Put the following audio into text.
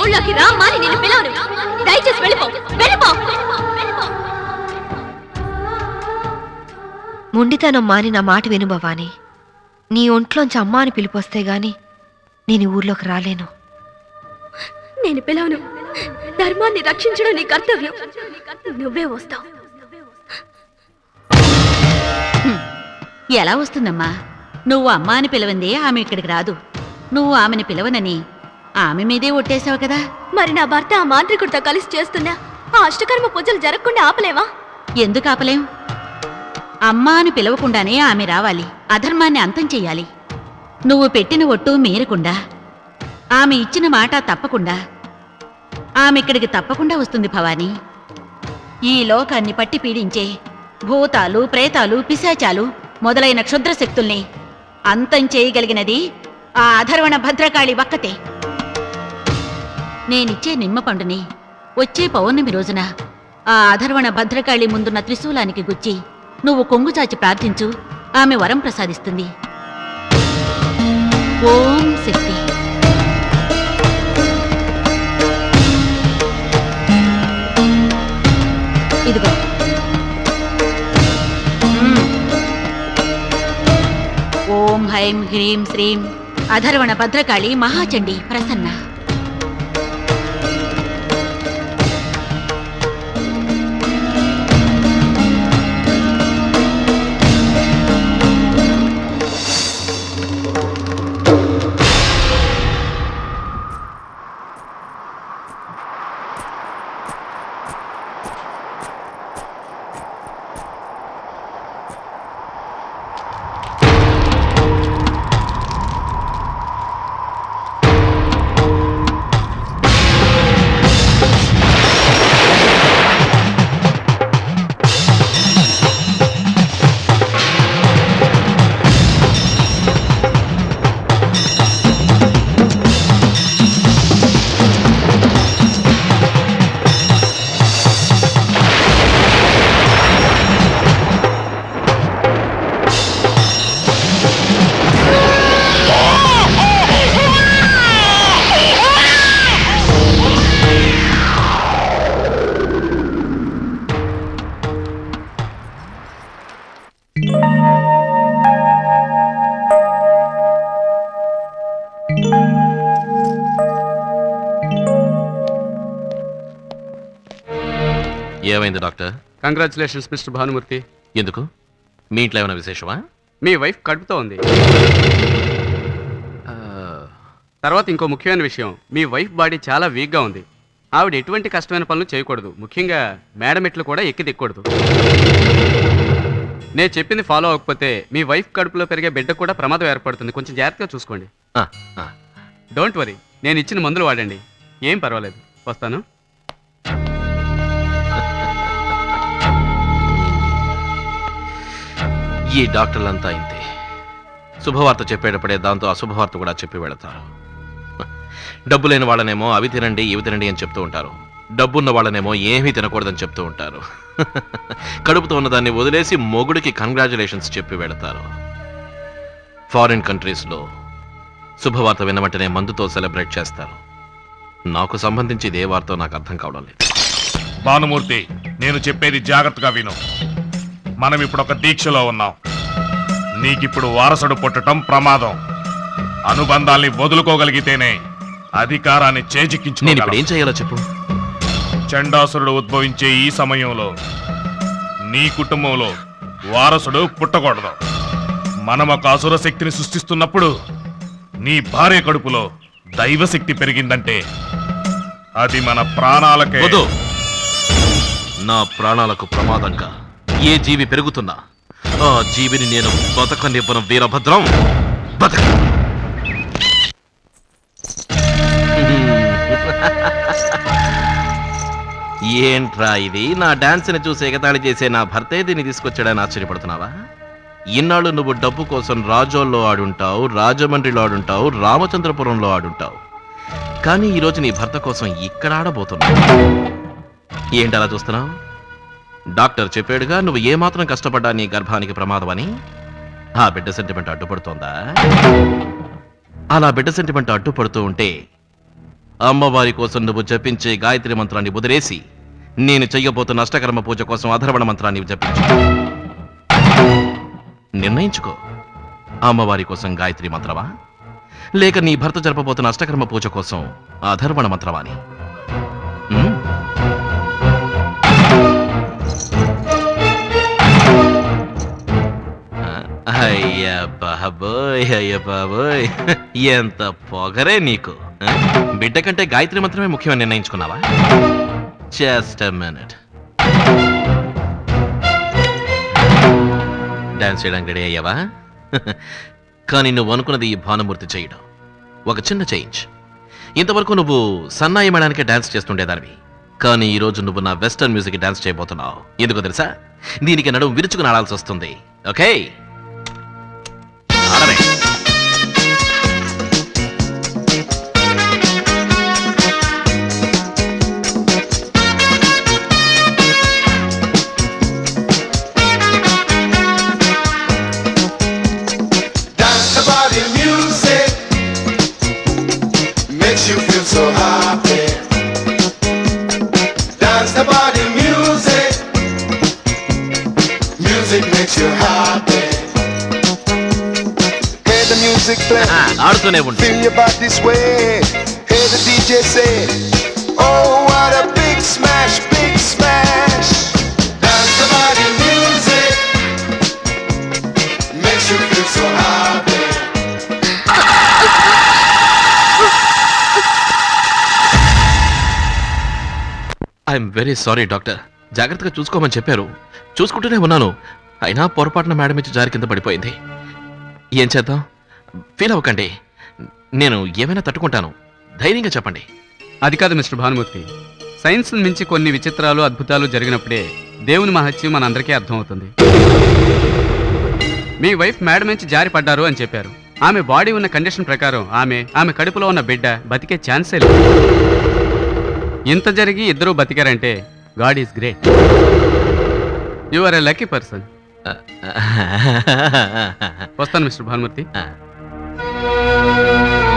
ఊళ్ళోకి రామ్మాని నేను పిలవను. దయచేసి వెళ్ళిపో వెళ్ళిపో. మొండితనం మాని నా మాట వినుభవాని నీ ఒంట్లోంచి అమ్మాని పిలిపోస్తే గాని నేను ఊర్లోకి రాలేను. నేను పిలవను. ధర్మాన్ని రక్షించడం నీ కర్తవ్యం. నువ్వే వస్తావు. ఎలా వస్తుందమ్మా? నువ్వు అమ్మాని పిలవందే ఆమె ఇక్కడికి రాదు. నువ్వు ఆమెని పిలవనని ఆమె మీదే ఒట్టేశావు కదా. మరి నా భర్త ఆ మాంత్రికుడితో కలిసి చేస్తున్నా ఆ అష్టకర్మ పూజలు జరగకుండా ఆపలేవా? ఎందుకు ఆపలేం? అమ్మా అని పిలవకుండానే ఆమె రావాలి. అధర్మాన్ని అంతం చెయ్యాలి. నువ్వు పెట్టిన ఒట్టు మీరకుండా ఆమె ఇచ్చిన మాట తప్పకుండా ఆమె ఇక్కడికి తప్పకుండా వస్తుంది భవానీ. ఈ లోకాన్ని పట్టి పీడించే భూతాలు ప్రేతాలు పిశాచాలు మొదలైన క్షుద్ర శక్తుల్ని అంతం చేయగలిగినది ఆ అధర్వణ భద్రకాళి ఒక్కతే నేనిచ్చే నిమ్మ పండుని వచ్చే పౌర్ణమి రోజున ఆ అధర్వణ భద్రకాళి ముందున్న త్రిశూలానికి గుచ్చి నువ్వు కొంగుచాచి ప్రార్థించు. ఆమె వరం ప్రసాదిస్తుంది. ఓం శక్తి. ఇదిగో. ఓం హైం హ్రీం శ్రీం. అధర్వణ భద్రకాళి మహాచండి ప్రసన్న. ఏమైంది డాక్టర్? కంగ్రాచులేషన్స్ మిస్టర్ భానుమూర్తి ఎందుకు? మీ ఇంట్లో ఏమైనా విశేషమా? మీ వైఫ్ కడుపుతో ఉంది. తర్వాత ఇంకో ముఖ్యమైన విషయం మీ వైఫ్ బాడీ చాలా వీక్గా ఉంది. ఆవిడ ఎటువంటి కష్టమైన పనులు చేయకూడదు. ముఖ్యంగా మేడమెట్లు కూడా ఎక్కి దిక్కకూడదు నేను చెప్పింది ఫాలో అవ్వకపోతే మీ వైఫ్ కడుపులో పెరిగే బిడ్డ కూడా ప్రమాదం ఏర్పడుతుంది. కొంచెం జాగ్రత్తగా చూసుకోండి. డోంట్ వరీ నేను ఇచ్చిన మందులు వాడండి. ఏం పర్వాలేదు. వస్తాను. ఈ డాక్టర్లంతా ఇంతే. శుభవార్త చెప్పేటప్పుడే దాంతో అశుభవార్త కూడా చెప్పి వెళతారు. డబ్బు లేని వాళ్ళనేమో అవి తినండి ఇవి తినండి అని చెప్తూ ఉంటారు. డబ్బున్న వాళ్ళనేమో ఏమీ తినకూడదని చెప్తూ ఉంటారు. కడుపుతో ఉన్నదాన్ని వదిలేసి మొగుడికి కంగ్రాచులేషన్స్ చెప్పి వెళతారు. ఫారిన్ కంట్రీస్లో శుభవార్త వినమంటేనే మందుతో సెలబ్రేట్ చేస్తారు. నాకు సంబంధించి ఇదే వార్త నాకు అర్థం కావడం లేదు. భానుమూర్తి నేను చెప్పేది జాగ్రత్తగా విను. మనం ఇప్పుడు ఒక దీక్షలో ఉన్నాం. నీకిప్పుడు వారసుడు పుట్టటం ప్రమాదం. అనుబంధాల్ని వదులుకోగలిగితేనే అధికారాన్ని నేను ఇప్పుడు ఏం చేయాలో చెప్పు. చండాసురుడు ఉద్భవించే ఈ సమయంలో నీ కుటుంబంలో వారసుడు పుట్టకూడదు. మనం ఒక అసుర శక్తిని సృష్టిస్తున్నప్పుడు నీ భార్య కడుపులో దైవశక్తి పెరిగిందంటే అది మన ప్రాణాలకే వద్దు. నా ప్రాణాలకు ప్రమాదంగా. ఏ జీవి పెరుగుతున్నా ఆ జీవిని నేను బతకనివ్వను వీరభద్రం. బతక. ఏంట్రా ఇది? నా డాన్స్ని చూసి ఎగతాళి చేసే నా భర్తే దీన్ని తీసుకొచ్చాడని ఆశ్చర్యపడుతున్నావా? ఇన్నాళ్ళు నువ్వు డబ్బు కోసం రాజోల్లో ఆడుంటావు రాజమండ్రిలో ఆడుంటావు రామచంద్రపురంలో ఆడుంటావు. కానీ ఈరోజు నీ భర్త కోసం ఇక్కడ ఆడబోతున్నావు. ఏంటి అలా చూస్తున్నావు? డాక్టర్ చెప్పాడుగా నువ్వు ఏమాత్రం కష్టపడ్డా నీ గర్భానికి ప్రమాదం అని ఆ బిడ్డ సెంటిమెంట్ అడ్డుపడుతోందా? అలా బిడ్డ సెంటిమెంట్ అడ్డుపడుతూ ఉంటే అమ్మవారి కోసం నువ్వు జపించే గాయత్రి మంత్రాన్ని వదిలేసి నేను చెయ్యబోతున్న అష్టకర్మ పూజ కోసం అధర్వణ మంత్రాన్ని జపించు. నిర్ణయించుకో. అమ్మవారి కోసం గాయత్రి మంత్రమా? లేక నీ భర్త జరపబోతున్న అష్టకర్మ పూజ కోసం అధర్వణ మంత్రమా అని? అయ్యా బాబోయ్ అయ్యా బాబోయ్ ఎంత పొగరే నీకు బిడ్డ కంటే గాయత్రి మాత్రమే ముఖ్యమని నిర్ణయించుకున్నావా? జస్ట్ మినిట్ డాన్స్ చేయడానికి రెడీ అయ్యావా? కానీ నువ్వు అనుకున్నది ఈ భానుమూర్తి చేయడం. ఒక చిన్న చేంజ్. ఇంతవరకు నువ్వు సన్నాయి మేడానికే డాన్స్ చేస్తుండేదానివి. కానీ ఈ రోజు నువ్వు నా వెస్టర్న్ మ్యూజిక్ డాన్స్ చేయబోతున్నావు. ఎందుకో తెలుసా? దీనికి నడుము విరుచుకుని ఆడాల్సి వస్తుంది. Okay? So happy. I'm very sorry doctor జాగ్రత్తగా చూసుకోమని చెప్పారు. చూసుకుంటూనే ఉన్నాను. అయినా పొరపాటున మేడం ఇచ్చి జారి కింద పడిపోయింది. ఏం చేద్దాం? ఫీల్ అవ్వకండి. నేను ఏమైనా తట్టుకుంటాను ధైర్యంగా చెప్పండి అది కాదు మిస్టర్ భానుమూర్తి సైన్స్ మించి కొన్ని విచిత్రాలు అద్భుతాలు జరిగినప్పుడే దేవుని మహత్యం మనందరికీ అర్థమవుతుంది మీ వైఫ్ మేడం నుంచి జారి పడ్డారు అని చెప్పారు ఆమె బాడీ ఉన్న కండిషన్ ప్రకారం ఆమె ఆమె కడుపులో ఉన్న బిడ్డ బతికే ఛాన్సే లేదు ఇంత జరిగి ఇద్దరూ బతికారంటే God is great you are a lucky person వస్తాను మిస్టర్ భానుమూర్తి ఆ.